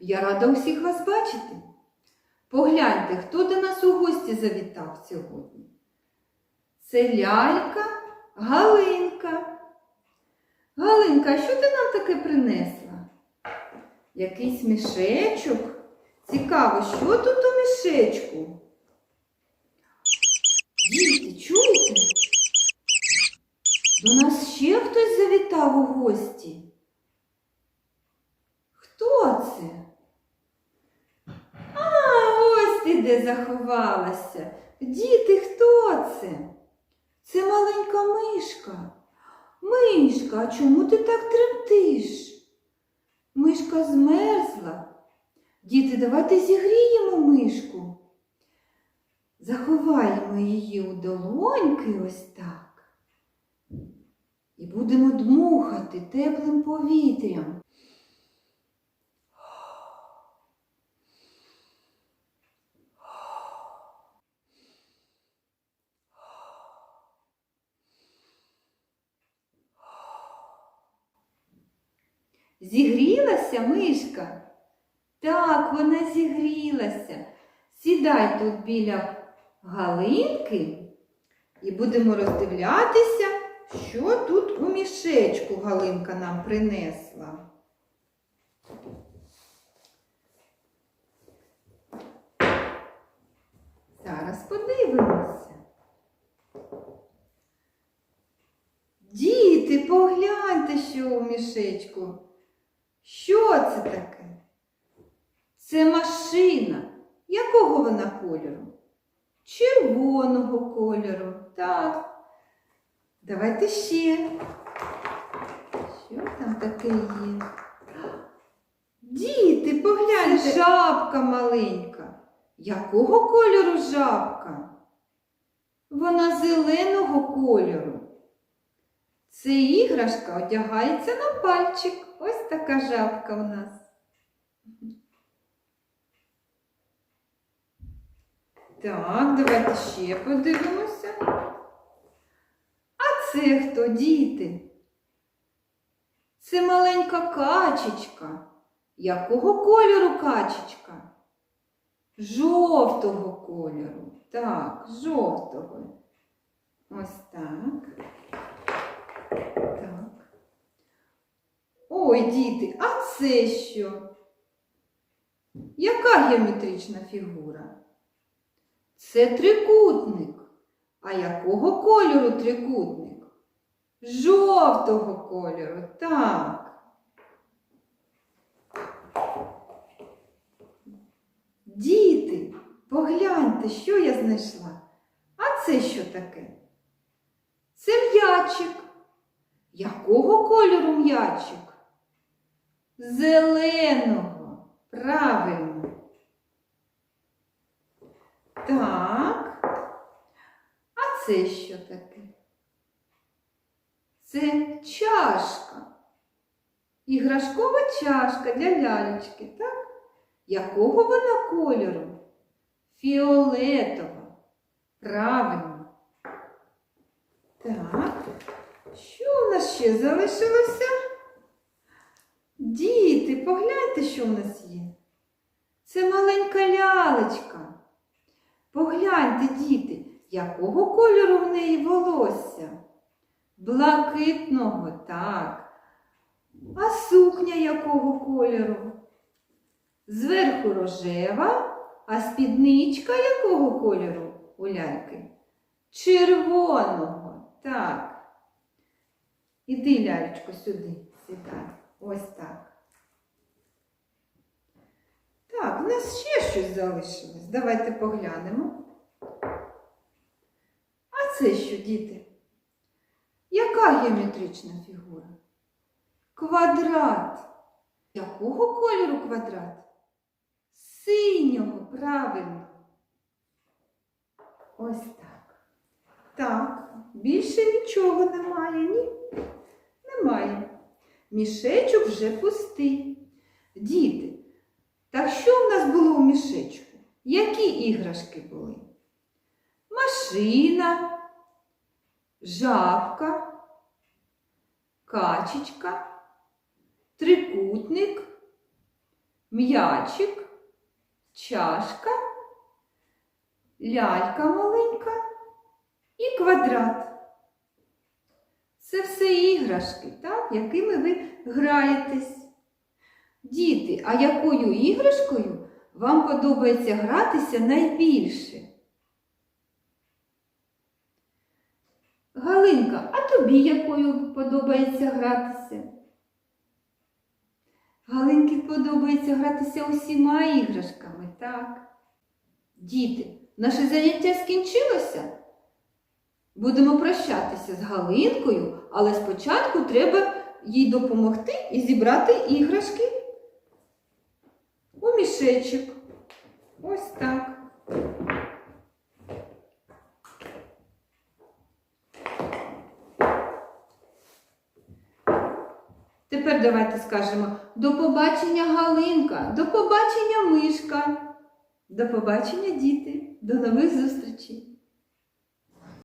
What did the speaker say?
Я рада усіх вас бачити. Погляньте, хто до нас у гості завітав сьогодні. Це лялька Галинка. Галинка, а що ти нам таке принесла? Якийсь мішечок? Цікаво, що тут у мішечку? Діти, чуєте? До нас ще хтось завітав у гості. Хто це? А, ось ти де заховалася. Діти, хто це? Це маленька мишка. Мишка, а чому ти так тремтиш? Мишка змерзла. Діти, давайте зігріємо мишку. Заховаємо її у долоньки ось так. І будемо дмухати теплим повітрям. Зігрілася мишка? Так, вона зігрілася. Сідай тут біля галинки і будемо роздивлятися, що тут у мішечку Галинка нам принесла. Зараз подивимося. Діти, погляньте, що у мішечку. Що це таке? Це машина. Якого вона кольору? Червоного кольору. Так. Давайте ще. Що там таке є? Діти, погляньте, жабка маленька. Якого кольору жабка? Вона зеленого кольору. Це іграшка одягається на пальчик. Ось така жабка у нас. Так, давайте ще подивимося. А це хто, діти? Це маленька качечка. Якого кольору качечка? Жовтого кольору. Так, жовтого. Ось так. Так. Ой, діти, а це що? Яка геометрична фігура? Це трикутник. А якого кольору трикутник? Жовтого кольору, так. Діти, погляньте, що я знайшла. А це що таке? Це м'ячик. Якого кольору м'ячик? Зеленого. Правильно. Так. А це що таке? Це чашка. Іграшкова чашка для лялечки, так? Якого вона кольору? Фіолетова. Правильно. Так. Що у нас ще залишилося? Погляньте, що у нас є. Це маленька лялечка. Погляньте, діти, якого кольору в неї волосся? Блакитного, так. А сукня якого кольору? Зверху рожева, а спідничка якого кольору у ляльки? Червоного, так. Іди, лялечко, сюди, сідай. Ось так. Так, у нас ще щось залишилось. Давайте поглянемо. А це що, діти? Яка геометрична фігура? Квадрат. Якого кольору квадрат? Синього, правильно. Ось так. Так, більше нічого немає, ні? Немає. Мішечок вже пустий. Діти, так що в нас було у мішечку? Які іграшки були? Машина, жабка, качечка, трикутник, м'ячик, чашка, лялька маленька і квадрат. Це все іграшки, так, якими ви граєтесь. Діти, а якою іграшкою вам подобається гратися найбільше? Галинка, а тобі якою подобається гратися? Галинки подобається гратися усіма іграшками, так? Діти, наше заняття скінчилося. Будемо прощатися з Галинкою, але спочатку треба їй допомогти і зібрати іграшки мішечок. Ось так. Тепер давайте скажемо до побачення Галинка, до побачення мишка, до побачення діти, до нових зустрічей.